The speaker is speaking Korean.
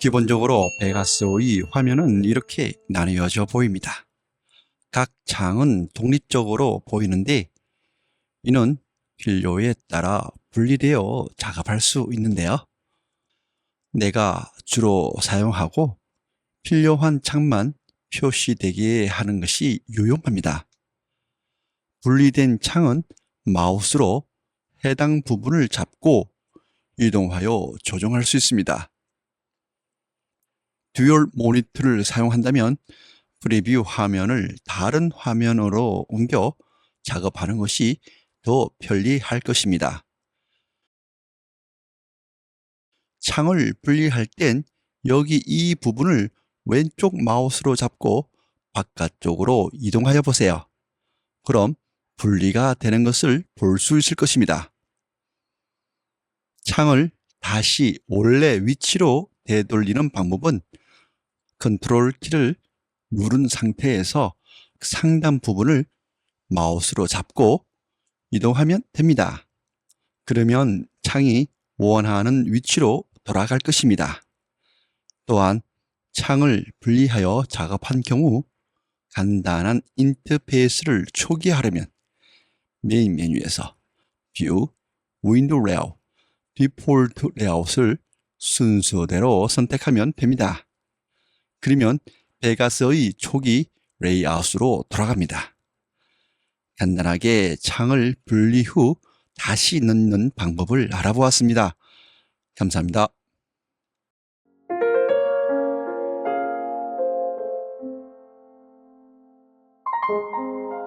기본적으로 베가스의 화면은 이렇게 나뉘어져 보입니다. 각 장은 독립적으로 보이는데 이는 필요에 따라 분리되어 작업할 수 있는데요. 내가 주로 사용하고 필요한 창만 표시되게 하는 것이 유용합니다. 분리된 창은 마우스로 해당 부분을 잡고 이동하여 조정할 수 있습니다. 듀얼 모니터를 사용한다면 프리뷰 화면을 다른 화면으로 옮겨 작업하는 것이 더 편리할 것입니다. 창을 분리할 땐 여기 이 부분을 왼쪽 마우스로 잡고 바깥쪽으로 이동하여 보세요. 그럼 분리가 되는 것을 볼 수 있을 것입니다. 창을 다시 원래 위치로 되돌리는 방법은 컨트롤 키를 누른 상태에서 상단 부분을 마우스로 잡고 이동하면 됩니다. 그러면 창이 원하는 위치로 돌아갈 것입니다. 또한 창을 분리하여 작업한 경우 간단한 인터페이스를 초기화하려면 메인 메뉴에서 뷰, 윈도우 레이아웃, 디폴트 레이아웃을 순서대로 선택하면 됩니다. 그러면 베가스의 초기 레이아웃으로 돌아갑니다. 간단하게 창을 분리 후 다시 넣는 방법을 알아보았습니다. 감사합니다. cool.